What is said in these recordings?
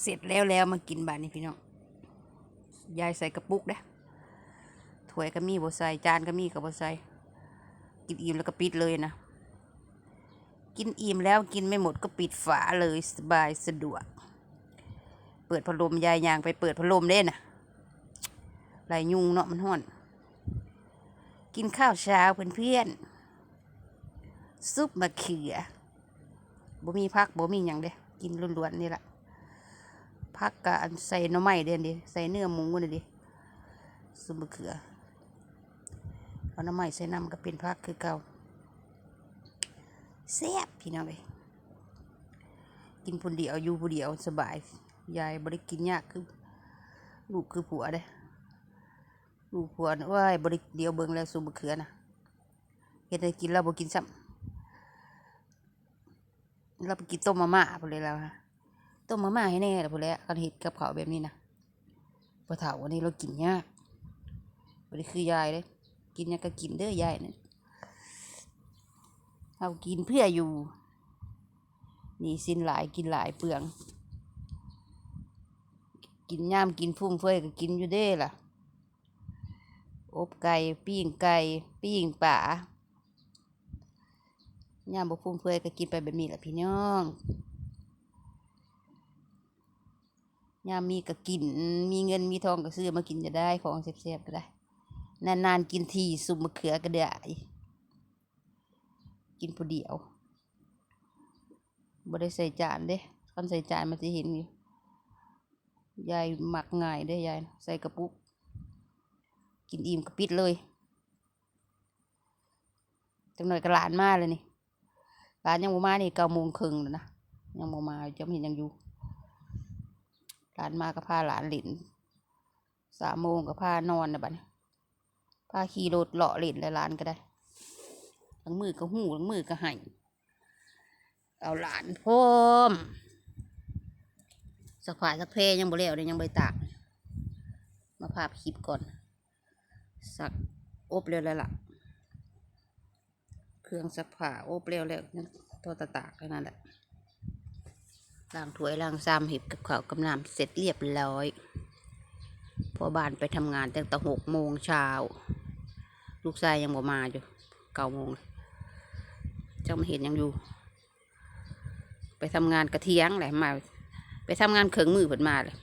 เสร็จแล้วแล้วมากินบานนี้พี่น้องยายใส่กระปุกเด้อถ้วยก็มีบ่ใส่จานก็มีก็บ่ใส่กินอิ่มแล้วก็ปิดเลยนะ กินอิ่มแล้วกินไม่หมดก็ปิดฝาเลยสบายสะดวก เปิดพัดลมยายยางไปเปิดพัดลมเด้น่ะไรยุงเนาะมันห้อน กินข้าวเช้าเพื่อนๆซุปมะเขือบ่มีพักบ่มีหยังเด้กินล้วนๆนี่แหละ พักกะอันใส่หน่อไม้เด่นดิใส่เนื้อหมูนี่ดิซุปมะเขือเอาหน่อไม้ใส่น้ำก็เป็นพักคือเก่าแซ่บพี่น้องเลยกินผู้เดียวอยู่ผู้เดียวสบายยายบริกินยากคือลูกคือผัวเด้ลูกผัวน่ะว้าบริเดียวเบิ่งแล้วซุปมะเขือนะเฮ็ดให้กินแล้วบ่กินซ้ำเราไปกินต้มมาม่าพุ่นเลยแล้วฮะ ต้มมาม่าให้แน่ล่ะพุ่นแล้วคันเฮ็ดกับข้าแบบนี้นะบ่เฒ่าวันนี้เรากินยากบ่ได้คือยายเด้กินยังก็กินเด้อยายนี่ยเอากินเพื่ออยู่ นี่สินหลายกินหลายเปลือง กินย่ามกินฟุ่มเฟือยก็กินอยู่เด้ล่ะ อบไก่ปิ้งไก่ปิ้งป่าย่ามบกฟุ่มเฟือยก็กินไปแบบนี้แหละพี่น้อง ย่ามมีก็กิน มีเงินมีทองก็ซื้อมากินจะได้ของเสียบๆก็ได้ นานๆกินทีสุมมะเขือก็ได้กินผู้เดียวบ่ได้ใส่จานเด้คันใส่จานมันจะเห็นอยู่ยายหมักง่ายเด้ยายใส่กระปุก กินอิ่มก็ปิดเลยจังหน่อยก็หลานมาเลยนี่หลานยังบ่มานี่เก้าโมงครึ่งแล้วนะยังบ่มาจะไม่เห็นยังอยู่ หลานมาก็พาหลานหลินสามโมงก็พานอนนะบัดนี้พาขี่รถเลาะเล่นแล้วหลานก็ได้ทั้งมือก็หูทั้งมือก็ใหายเอาหลานพร้อมสักผ่าสักเพลยังบ่แล้วเลยยังใบตากมาภาพคลิปก่อน สักอบเร็วแล้วล่ะ เครื่องซักผ้าอบเร็วแล้วนั่นโทอตะตากแค่นั้นแหละ ล้างถ้วยล้างซ้ำเห็บกับข้าวกับน้ำเสร็จเรียบร้อยพอบ้านไปทำงานตั้งแต่หกโมงเช้า ลูกชายยังบ่มาอยู่เก้าโมงเจ้ามาเห็นยังอยู่ ไปทำงานกระเทียงแหละมา ไปทำงานเขิงมือเพิ่นมาเลย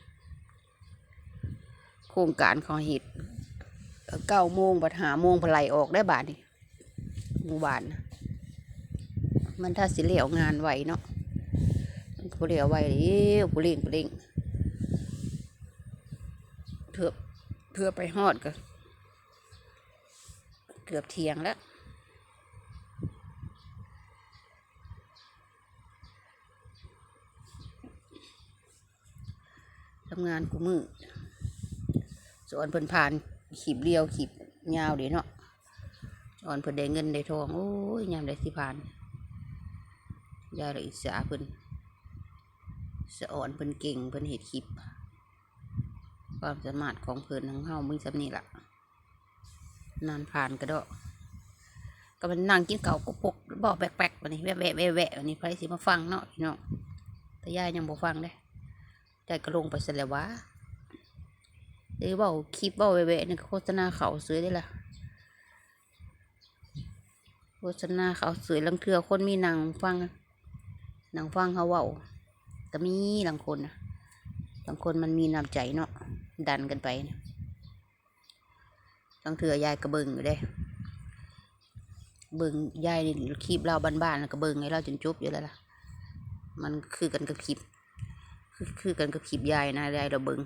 โครงการของเห็ดเก้าโมงบัดหาโมงพลายออกได้บาทนี่หมู่บ้านนะมันถ้าสิเหลียวงานไหวเนาะ มันก็เลียวไวเร็วปุเร่งปุเร่งเพื่อเพื่อไปฮอดก็เกือบเทียงแล้วทำงานกูมือส่วนเพิ่นผ่านขีบเรียวขีบยาวเดีเนาะส่วนเพิ่นได้เงินได้ทอง โอ้ยยามได้สิผ่านยายละอิสาเพิ่น สะอ่อนเพิ่นเก่งเพิ่นเห็ดคลิป ความสามารถของเพิ่นทั้งเฮามีสำนี้ละนานผ่านก็ดอกก็มันนั่งกินเก่าก็ปกบอกแปลกๆวันนี้แวะแวะแวะแวะวันนี้ใครสิมาฟังเนาะพี่น้องแต่ยายยังบ่ฟังเด้ยายก็ลงไปเสร็จแล้ววะหรือเบาคลิปเบาแวะๆนี่โฆษณาเขาสวยได้ละโฆษณาเขาสวยลังเทือคนมีนังฟังนังฟังเขาเบา ก็มีหลังคนนะบางคนมันมีน้ำใจเนาะดันกันไปนะลังเถือยายกระเบิงอยู่ได้เบิงยายนี่คลิปเราบ้านๆแล้วก็เบิงไงเราจนจุบอยู่แล้วล่ะ มันคือกันกับคลิปคือคือกันกับคลิปยายนะยายเราเบิง